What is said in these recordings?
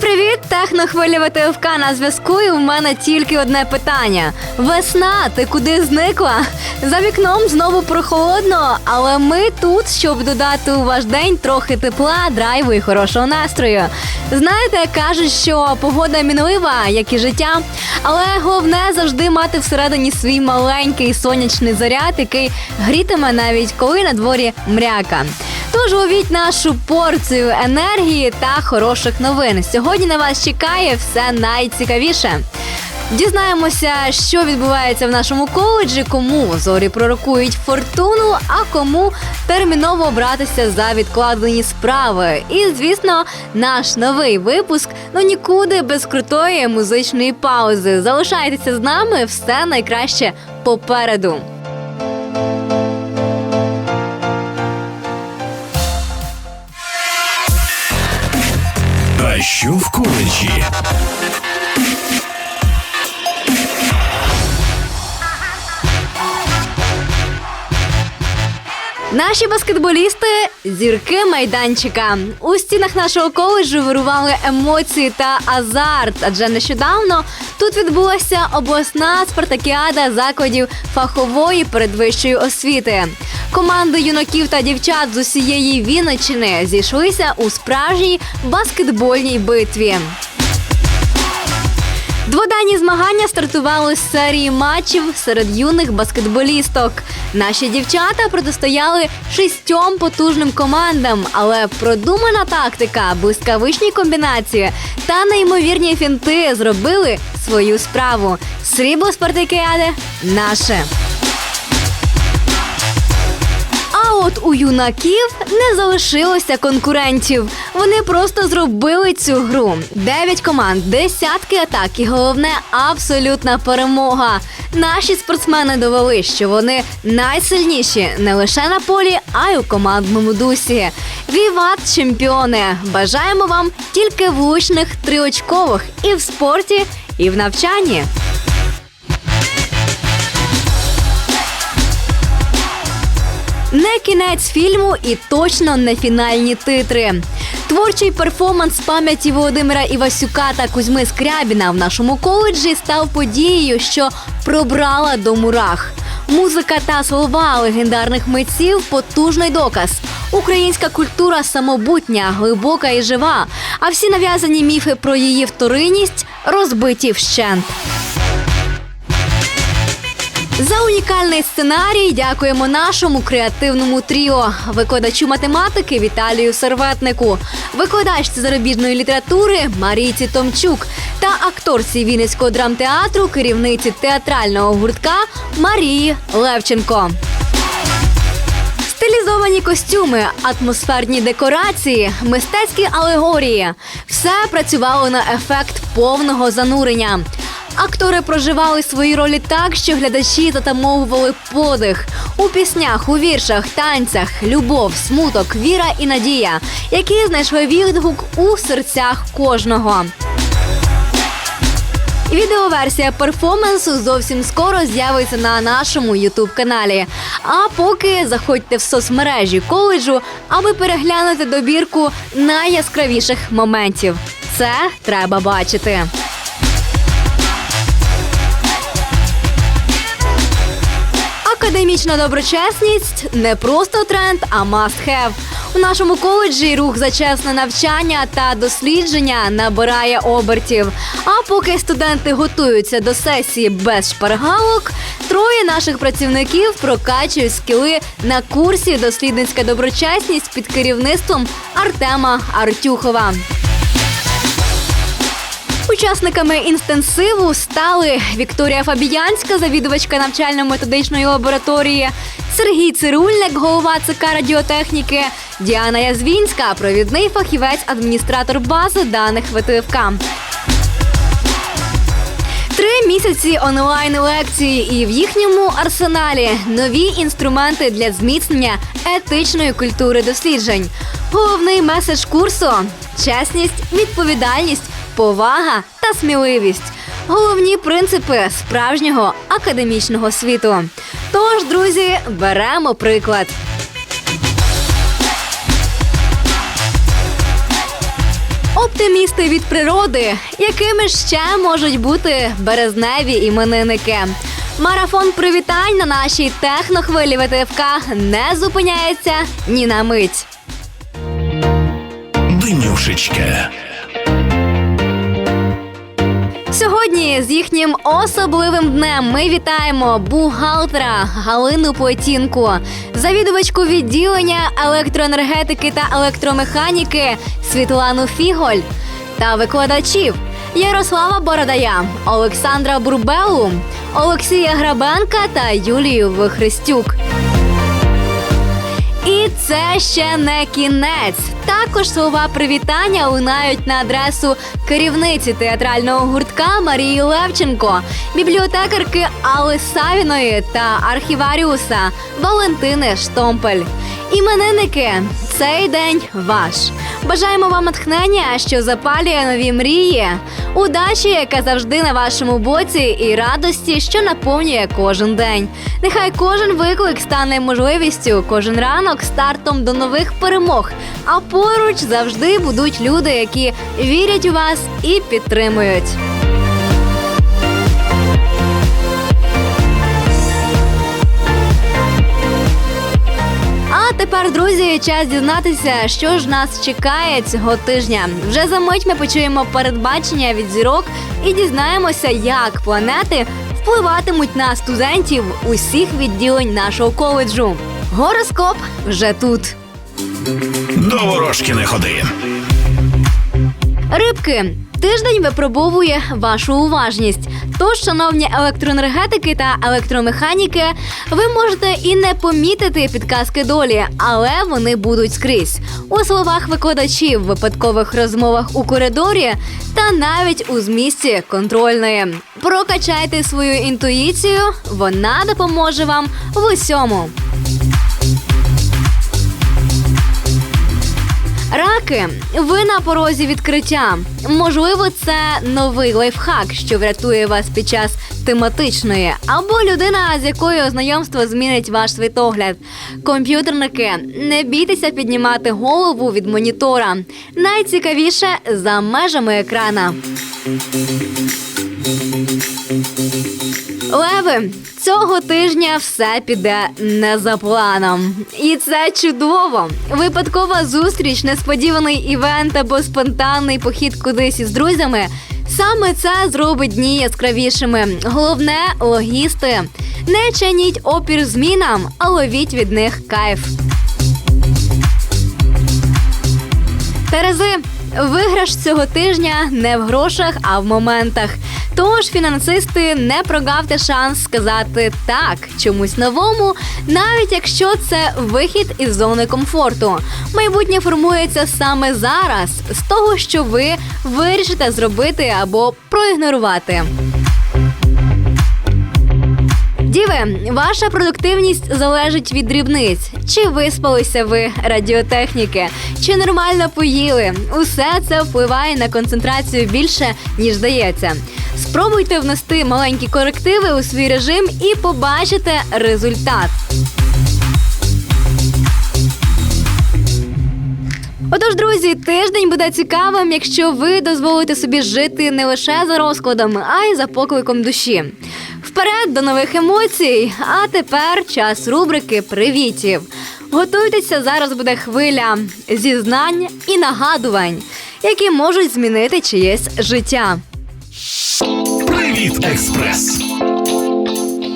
Привіт! Технохвиля ВТФК на зв'язку. І у мене тільки одне питання: весна, ти куди зникла? За вікном знову прохолодно, але ми тут, щоб додати у ваш день трохи тепла, драйву і хорошого настрою. Знаєте, кажуть, що погода мінлива, як і життя, але головне завжди мати всередині свій маленький сонячний заряд, який грітиме навіть коли на дворі мряка. Тож ловіть нашу порцію енергії та хороших новин. Сьогодні на вас чекає все найцікавіше. Дізнаємося, що відбувається в нашому коледжі, кому зорі пророкують фортуну, а кому терміново обратися за відкладені справи. І, звісно, наш новий випуск ну нікуди без крутої музичної паузи. Залишайтеся з нами, все найкраще попереду. В? Наші баскетболісти зірки майданчика. У стінах нашого коледжу вирували емоції та азарт, адже нещодавно тут відбулася обласна спартакіада закладів фахової передвищої освіти. Команди юнаків та дівчат з усієї Вінниччини зійшлися у справжній баскетбольній битві. Дводенні змагання стартували з серії матчів серед юних баскетболісток. Наші дівчата протистояли шістьом потужним командам, але продумана тактика, блискавичні комбінації та неймовірні фінти зробили свою справу. Срібло спартакіади наше. А от у юнаків не залишилося конкурентів. Вони просто зробили цю гру. Дев'ять команд, десятки атак і головне абсолютна перемога. Наші спортсмени довели, що вони найсильніші не лише на полі, а й у командному дусі. Віват, чемпіони! Бажаємо вам тільки влучних триочкових і в спорті, і в навчанні. Не кінець фільму і точно не фінальні титри. Творчий перформанс пам'яті Володимира Івасюка та Кузьми Скрябіна в нашому коледжі став подією, що пробрала до мурах. Музика та слова легендарних митців потужний доказ. Українська культура самобутня, глибока і жива. А всі нав'язані міфи про її вторинність розбиті вщент. За унікальний сценарій дякуємо нашому креативному тріо, викладачу математики Віталію Серветнику, викладачці зарубіжної літератури Марійці Томчук та акторці Вінницького драмтеатру, керівниці театрального гуртка Марії Левченко. Стилізовані костюми, атмосферні декорації, мистецькі алегорії все працювало на ефект повного занурення. Актори проживали свої ролі так, що глядачі затамовували подих у піснях, у віршах, танцях, любов, смуток, віра і надія, які знайшли відгук у серцях кожного. Відеоверсія перформансу зовсім скоро з'явиться на нашому ютуб каналі. А поки заходьте в соцмережі коледжу, аби переглянути добірку найяскравіших моментів. Це треба бачити. Академічна доброчесність не просто тренд, а must have. У нашому коледжі рух за чесне навчання та дослідження набирає обертів. А поки студенти готуються до сесії без шпаргалок, троє наших працівників прокачують скіли на курсі дослідницька доброчесність під керівництвом Артема Артюхова. Учасниками інтенсиву стали Вікторія Фабіянська, завідувачка навчально-методичної лабораторії, Сергій Цирульник, голова ЦК радіотехніки, Діана Язвінська, провідний фахівець, адміністратор бази даних ВТФК. Три місяці онлайн лекції і в їхньому арсеналі нові інструменти для зміцнення етичної культури досліджень. Головний меседж курсу чесність, відповідальність, повага та сміливість. Головні принципи справжнього академічного світу. Тож, друзі, беремо приклад. Оптимісти від природи, якими ще можуть бути березневі іменинники. Марафон привітань на нашій технохвилі ВТФК не зупиняється ні на мить. Денюшечка. Сьогодні з їхнім особливим днем ми вітаємо бухгалтера Галину Плетінку, завідувачку відділення електроенергетики та електромеханіки Світлану Фіголь та викладачів Ярослава Бородая, Олександра Бурбелу, Олексія Грабенка та Юлію Вихрестюк. І це ще не кінець. Також слова привітання лунають на адресу керівниці театрального гуртка Марії Левченко, бібліотекарки Алли Савіної та архіваріуса Валентини Штомпель. Іменинники, цей день ваш. Бажаємо вам натхнення, що запалює нові мрії, удачі, яка завжди на вашому боці, і радості, що наповнює кожен день. Нехай кожен виклик стане можливістю, кожен ранок стартом до нових перемог. А поруч завжди будуть люди, які вірять у вас і підтримують. Друзі, час дізнатися, що ж нас чекає цього тижня. Вже за мить ми почуємо передбачення від зірок і дізнаємося, як планети впливатимуть на студентів усіх відділень нашого коледжу. Гороскоп вже тут. До ворожки не ходи. Рибки. Тиждень випробовує вашу уважність. Тож, шановні електроенергетики та електромеханіки, ви можете і не помітити підказки долі, але вони будуть скрізь у словах викладачів, випадкових розмовах у коридорі та навіть у змісті контрольної. Прокачайте свою інтуїцію, вона допоможе вам в усьому. Раки, ви на порозі відкриття. Можливо, це новий лайфхак, що врятує вас під час тематичної, або людина, з якою знайомство змінить ваш світогляд. Комп'ютерники, не бійтеся піднімати голову від монітора. Найцікавіше за межами екрана. Леви, цього тижня все піде не за планом. І це чудово. Випадкова зустріч, несподіваний івент або спонтанний похід кудись із друзями. Саме це зробить дні яскравішими. Головне логісти. Не чиніть опір змінам, а ловіть від них кайф. Терези, виграш цього тижня не в грошах, а в моментах. Тож фінансисти не прогавте шанс сказати так чомусь новому, навіть якщо це вихід із зони комфорту. Майбутнє формується саме зараз, з того, що ви вирішите зробити або проігнорувати. Діви, ваша продуктивність залежить від дрібниць. Чи виспалися ви радіотехніки, чи нормально поїли? Усе це впливає на концентрацію більше, ніж здається. Спробуйте внести маленькі корективи у свій режим і побачите результат. Отож, друзі, тиждень буде цікавим, якщо ви дозволите собі жити не лише за розкладом, а й за покликом душі. Вперед до нових емоцій. А тепер час рубрики Привітів. Готуйтеся, зараз буде хвиля зізнань і нагадувань, які можуть змінити чиєсь життя. Привіт, експрес.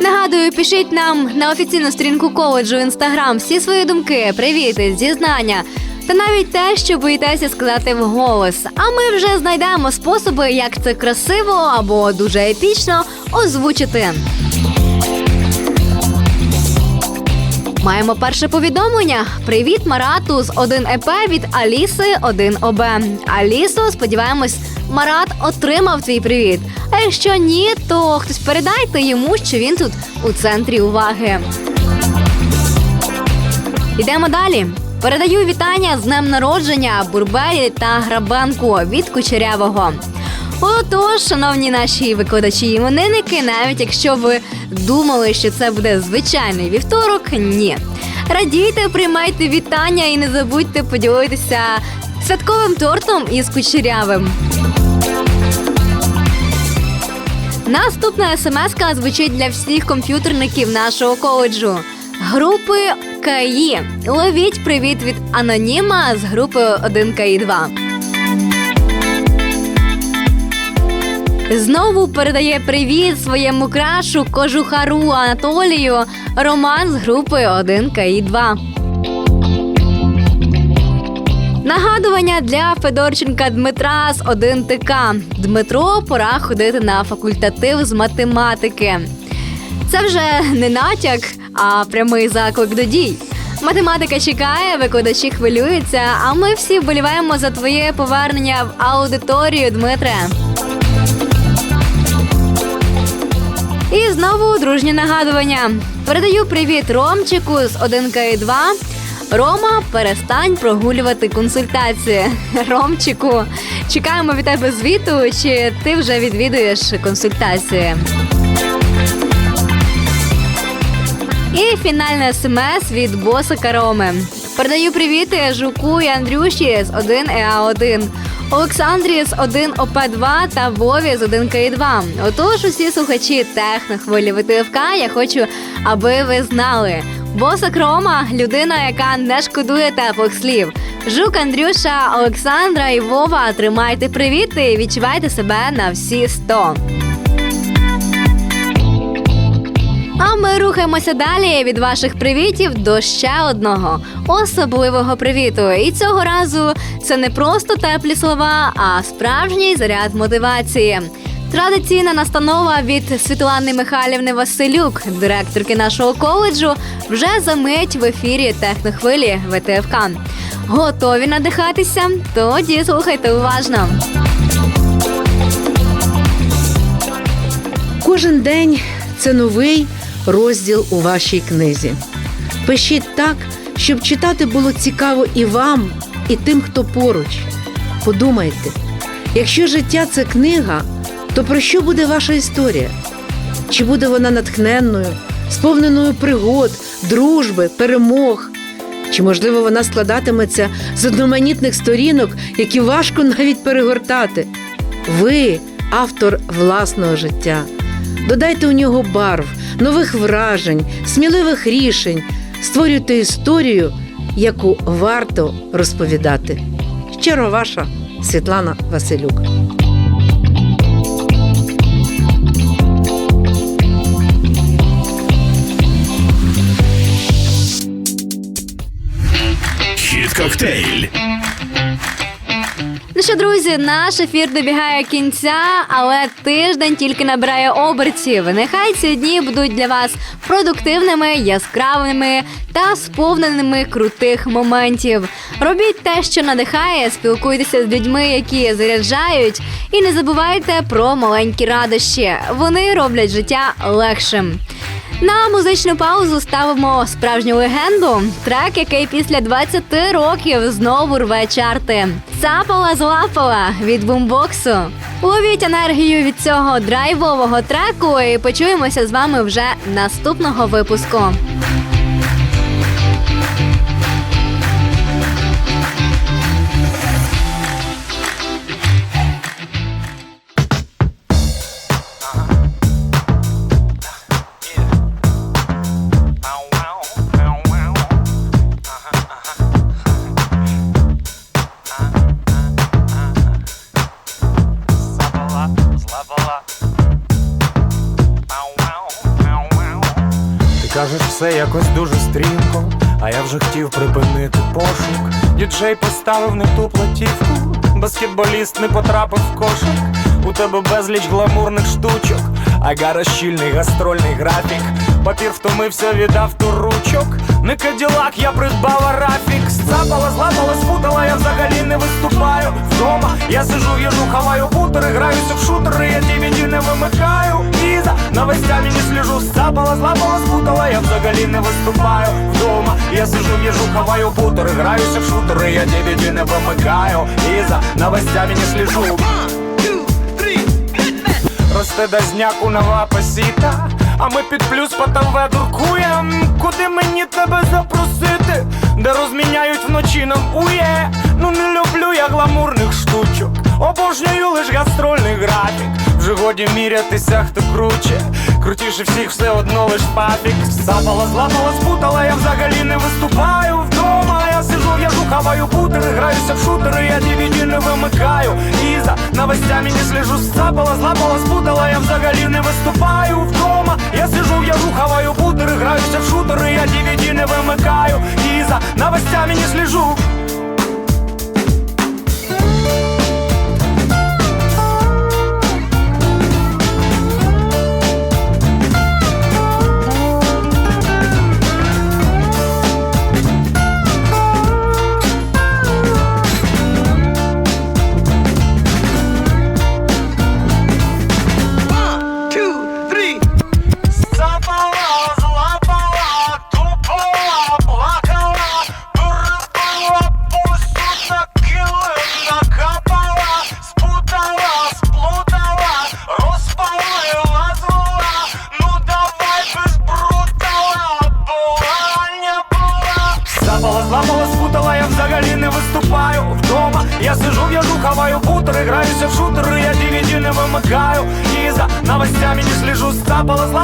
Нагадую, пишіть нам на офіційну сторінку коледжу в інстаграм всі свої думки, привіти, зізнання. Та навіть те, що боїтеся сказати вголос. А ми вже знайдемо способи, як це красиво або дуже епічно озвучити. Маємо перше повідомлення. Привіт, Марату з 1 ЕП від Аліси 1 ОБ. Алісо, сподіваємось, Марат отримав твій привіт. А якщо ні, то хтось передайте йому, що він тут у центрі уваги. Йдемо далі. Передаю вітання з днем народження Бурбелі та Грабенку від Кучерявого. Отож, шановні наші викладачі іменинники, навіть якщо ви думали, що це буде звичайний вівторок, ні. Радійте, приймайте вітання і не забудьте поділитися святковим тортом із кучерявим. Наступна смс звучить для всіх комп'ютерників нашого коледжу. Групи КАІ. Ловіть привіт від аноніма з групи 1 КАІ 2. Знову передає привіт своєму крашу кожухару Анатолію Роман з групи 1 КАІ 2. Нагадування для Федорченка Дмитра з 1 ТК. Дмитро, пора ходити на факультатив з математики. Це вже не натяк, а прямий заклик до дій. Математика чекає, викладачі хвилюються, а ми всі вболіваємо за твоє повернення в аудиторію, Дмитре. І знову дружнє нагадування. Передаю привіт Ромчику з 1К2. Рома, перестань прогулювати консультації. Ромчику, чекаємо від тебе звіту, чи ти вже відвідуєш консультації. І фінальне смс від босика Роми. Передаю привіти Жуку і Андрюші з 1 ЕА1, Олександрі з 1 ОП2 та Вові з 1 КІ2. Отож, усі слухачі технохвилі ВТФК, я хочу, аби ви знали. Боса Крома людина, яка не шкодує теплих слів. Жук Андрюша, Олександра і Вова, тримайте привіти і відчувайте себе на всі 100. А ми рухаємося далі від ваших привітів до ще одного особливого привіту. І цього разу це не просто теплі слова, а справжній заряд мотивації. Традиційна настанова від Світлани Михайлівни Василюк, директорки нашого коледжу, вже за мить в ефірі технохвилі ВТФК. Готові надихатися? Тоді слухайте уважно. Кожен день це новий розділ у вашій книзі. Пишіть так, щоб читати було цікаво і вам, і тим, хто поруч. Подумайте, якщо життя це книга, то про що буде ваша історія? Чи буде вона натхненною, сповненою пригод, дружби, перемог? Чи, можливо, вона складатиметься з одноманітних сторінок, які важко навіть перегортати? Ви автор власного життя. Додайте у нього барв, нових вражень, сміливих рішень, створюйте історію, яку варто розповідати. Щиро ваша Світлана Василюк. Коктейль. Ну що, друзі, наш ефір добігає кінця, але тиждень тільки набирає обертів. Нехай ці дні будуть для вас продуктивними, яскравими та сповненими крутих моментів. Робіть те, що надихає, спілкуйтеся з людьми, які заряджають, і не забувайте про маленькі радощі. Вони роблять життя легшим. На музичну паузу ставимо справжню легенду. Трек, який після 20 років знову рве чарти. Цапала злапала від бумбоксу. Ловіть енергію від цього драйвового треку і почуємося з вами вже наступного випуску. Кажеш, все якось дуже стрімко, а я вже хотів припинити пошук. Діджей поставив не ту платівку, баскетболіст не потрапив в кошик. У тебе безліч гламурних штучок, а гара щільний гастрольний графік. Папір втомився від авторучок. не каділак, я придбав арафік Сцапала, злапала, спутала, я взагалі не виступаю Вдома я сижу, їжу, хаваю бутери, граюся в шутери, я DVD не вимикаю новостями не слежу Сцапала, злапала, спутала, я взагалі не виступаю Вдома я сижу, їжу, хаваю бутери, граюся в шутери, я DVD не вимикаю І за новостями не слежу Росте дазняку нова посіта, а ми під плюс по ТВ дуркуєм. Куди мені тебе запросити? Де розміняють вночі нам ує. Ну не люблю я гламурних штучок. Обожнюю лиш гастрольний графік. Вже годі мірятися, хто круче. Крутіше всіх все одно лиш пафік. Сапала, злапала, спутала, я взагалі не виступаю вдома. Я сижу, в'яжу, хаваю бутери, граюся в шутери, я DVD не вимикаю. І за новостями не слежу, сцапала, злапала, спутала, я взагалі не виступаю вдома. Я сижу, в'яжу, хаваю бутери, граюся в шутери, я DVD не вимикаю. І за новостями не слежу.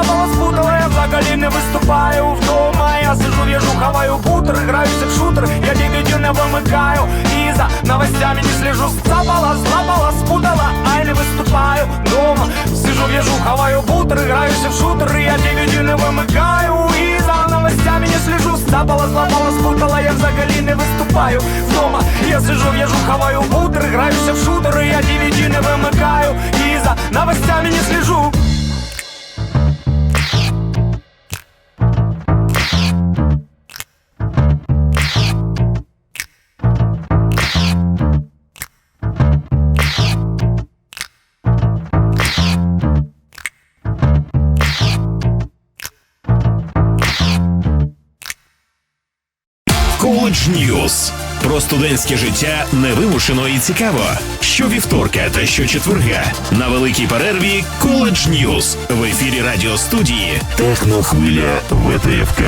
Злапала, спутала, я взагалі не виступаю вдома. Я сижу, в'яжу, хаваю бутери, граюся в шутери, я DVD не вимикаю. І новостями не слежу, сцапала, злапала, спутала, ай не виступаю вдома. Сижу, в'яжу, хаваю бутери, граюся в шутери, я DVD не вимикаю. І новостями не слежу, сцапала, злапала, спутала, я взагалі не виступаю вдома. Я сижу, в'яжу, хаваю бутери, граюся в шутери, я DVD не вимикаю. І новостями не слежу. Ньюз. Про студентське життя невимушено і цікаво. Щовівторка та щочетверга на великій перерві Коледж Ньюз в ефірі радіостудії Технохвиля ВТФК.